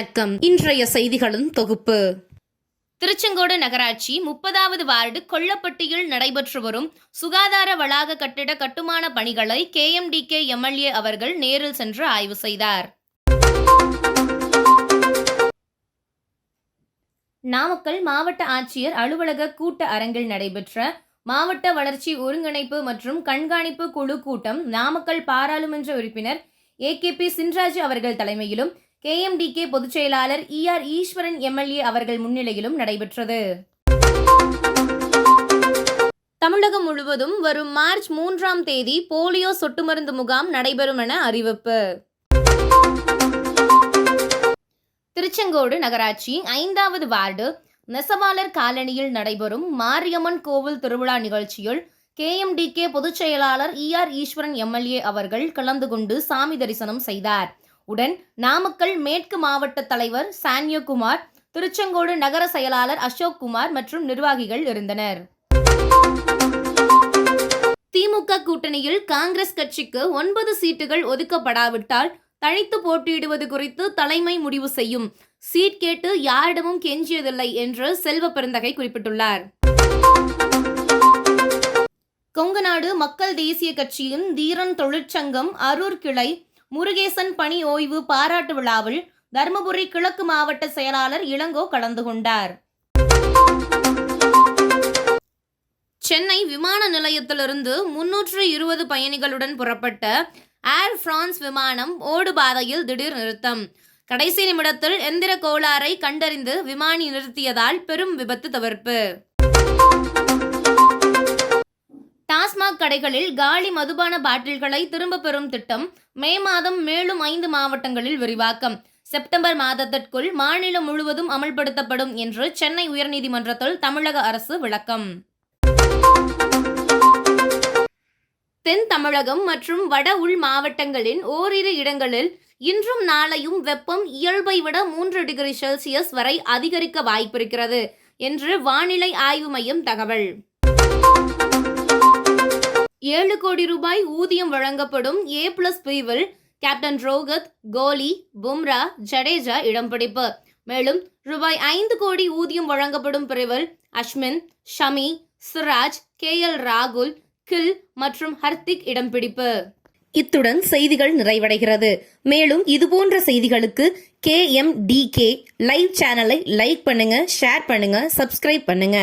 வணக்கம். இன்றைய செய்திகளின் தொகுப்பு. திருச்செங்கோடு நகராட்சி முப்பதாவது வார்டு கொல்லப்பட்டியில் நடைபெற்று வரும் சுகாதார வளாக கட்டிட கட்டுமான பணிகளை K M D K MLA அவர்கள் நேரில் சென்று ஆய்வு செய்தார். நாமக்கல் மாவட்ட ஆட்சியர் அலுவலக கூட்ட அரங்கில் நடைபெற்ற மாவட்ட வளர்ச்சி ஒருங்கிணைப்பு மற்றும் கண்காணிப்பு குழு கூட்டம் நாமக்கல் பாராளுமன்ற உறுப்பினர் ஏ கே பி சின்ராஜ் அவர்கள் தலைமையிலும் கேஎம்டிகே பொதுச் செயலாளர் இஆர் ஈஸ்வரன் எம்எல்ஏ அவர்கள் முன்னிலையிலும் நடைபெற்றது. தமிழகம் முழுவதும் வரும் மார்ச் மூன்றாம் தேதி போலியோ சொட்டு மருந்து முகாம் நடைபெறும் என அறிவிப்பு. திருச்செங்கோடு நகராட்சி ஐந்தாவது வார்டு நெசவாளர் காலனியில் நடைபெறும் மாரியம்மன் கோவில் திருவிழா நிகழ்ச்சியில் கேஎம்டிகே பொதுச் செயலாளர் இஆர் ஈஸ்வரன் எம்எல்ஏ அவர்கள் கலந்து கொண்டு சாமி தரிசனம் செய்தார். உடன் நாமக்கல் மேற்கு மாவட்ட தலைவர் சான்யகுமார் திருச்செங்கோடு நகர செயலாளர் அசோக் குமார் மற்றும் நிர்வாகிகள் இருந்தனர். திமுக கூட்டணியில் காங்கிரஸ் கட்சிக்கு ஒன்பது சீட்டுகள் ஒதுக்கப்படாவிட்டால் தனித்து போட்டியிடுவது குறித்து தலைமை முடிவு செய்யும். சீட் கேட்டு யாரிடமும் கெஞ்சியதில்லை என்று செல்வ பெருந்தகை குறிப்பிட்டுள்ளார். கொங்கநாடு மக்கள் தேசிய கட்சியின் தீரன் தொழிற்சங்கம் அரூர் கிளை முருகேசன் பணி ஓய்வு பாராட்டு விழாவில் தருமபுரி கிழக்கு மாவட்ட செயலாளர் இளங்கோ கலந்து கொண்டார். சென்னை விமான நிலையத்திலிருந்து முன்னூற்று இருபது பயணிகளுடன் புறப்பட்ட ஏர் பிரான்ஸ் விமானம் ஓடுபாதையில் திடீர் நிறுத்தம். கடைசி நிமிடத்தில் எந்திர கோளாறை கண்டறிந்து விமானி நிறுத்தியதால் பெரும் விபத்து தவிர்ப்பு. டாஸ்மாக் கடைகளில் காலி மதுபான பாட்டில்களை திரும்ப பெறும் திட்டம் மே மாதம் மேலும் ஐந்து மாவட்டங்களில் விரிவாக்கம். செப்டம்பர் மாதத்திற்குள் மாநிலம் முழுவதும் அமல்படுத்தப்படும் என்று சென்னை உயர்நீதிமன்றத்தில் தமிழக அரசு விளக்கம். தென் தமிழகம் மற்றும் வட உள் மாவட்டங்களின் ஓரிரு இடங்களில் இன்றும் நாளையும் வெப்பம் இயல்பை விட மூன்று டிகிரி செல்சியஸ் வரை அதிகரிக்க வாய்ப்பிருக்கிறது என்று வானிலை ஆய்வு மையம் தகவல். ஏழு கோடி ரூபாய் ஊதியம் வழங்கப்படும் ஏ பிளஸ் பிரிவில் கேப்டன் ரோஹத் கோலி பும்ரா ஜடேஜா இடம் பிடிப்பு மேலும் ரூபாய் ஐந்து கோடி ஊதியம் வழங்கப்படும் பிரிவில் அஸ்மின் ஷமி சிராஜ் கே எல் ராகுல் கில் மற்றும் ஹர்திக் இடம் பிடிப்பு இத்துடன் செய்திகள் நிறைவடைகிறது. மேலும் இதுபோன்ற செய்திகளுக்கு K M D K live சேனலை லைக் பண்ணுங்க ஷேர் பண்ணுங்க சப்ஸ்கிரைப் பண்ணுங்க.